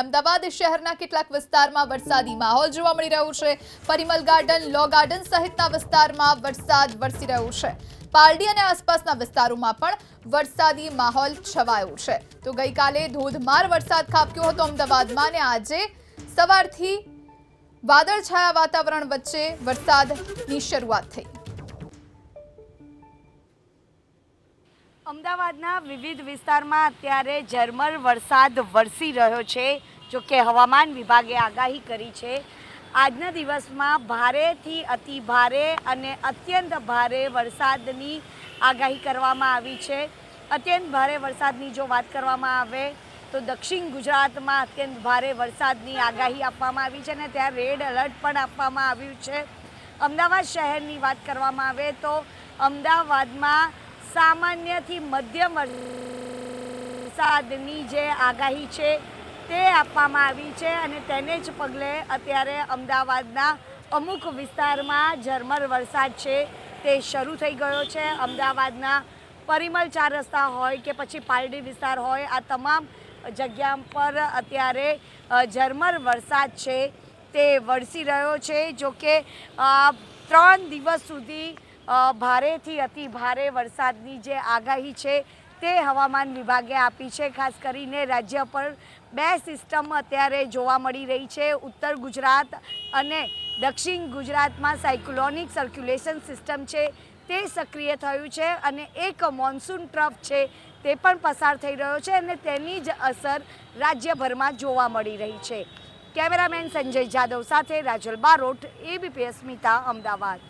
અમદાવાદ શહેરના કેટલાક વિસ્તારમાં વરસાદી માહોલ જોવા મળી રહ્યો છે. પરિમલ ગાર્ડન, લો ગાર્ડન સહિતના વિસ્તારમાં વરસાદ વરસી રહ્યો છે. પારડી અને આસપાસના વિસ્તારોમાં પણ વરસાદી માહોલ છવાયો છે. તો ગઈકાલે ધોધમાર વરસાદ ખાબક્યો હતો અમદાવાદમાં અને આજે સવારથી વાદળછાયા વાતાવરણ વચ્ચે વરસાદની શરૂઆત થઈ. અમદાવાદના વિવિધ વિસ્તારમાં અત્યારે ઝરમર વરસાદ વરસી રહ્યો છે, જો કે હવામાન વિભાગે આગાહી કરી છે. આજના દિવસમાં ભારેથી અતિ ભારે અને અત્યંત ભારે વરસાદની આગાહી કરવામાં આવી છે. અત્યંત ભારે વરસાદની જો વાત કરવામાં આવે, તો દક્ષિણ ગુજરાતમાં અત્યંત ભારે વરસાદની આગાહી આપવામાં આવી છે અને ત્યાં રેડ એલર્ટ પણ આપવામાં આવ્યું છે. અમદાવાદ શહેરની વાત કરવામાં આવે તો અમદાવાદમાં સામાન્યથી મધ્યમ વરસાદની જે આગાહી છે તે આપવામાં આવી છે અને તેને જ પગલે અત્યારે અમદાવાદના અમુક વિસ્તારમાં ઝરમર વરસાદ છે તે શરૂ થઈ ગયો છે. અમદાવાદના પરિમલ ચાર રસ્તા હોય કે પછી પાલડી વિસ્તાર હોય, આ તમામ જગ્યા પર અત્યારે ઝરમર વરસાદ છે તે વરસી રહ્યો છે. જો કે ત્રણ દિવસ સુધી ભારેથી અતિ ભારે વરસાદની જે આગાહી છે તે હવામાન વિભાગે આપી છે. ખાસ કરીને રાજ્ય પર બે સિસ્ટમ અત્યારે જોવા મળી રહી છે. ઉત્તર ગુજરાત અને દક્ષિણ ગુજરાતમાં સાયક્લોનિક સર્ક્યુલેશન સિસ્ટમ છે તે સક્રિય થયું છે અને એક મોન્સૂન ટ્રફ છે તે પણ પસાર થઈ રહ્યો છે અને તેની જ અસર રાજ્યભરમાં જોવા મળી રહી છે. કેમેરામેન સંજય જાદવ સાથે રાજલ બારોટ એબીપીએસ સ્મિતા, અમદાવાદ.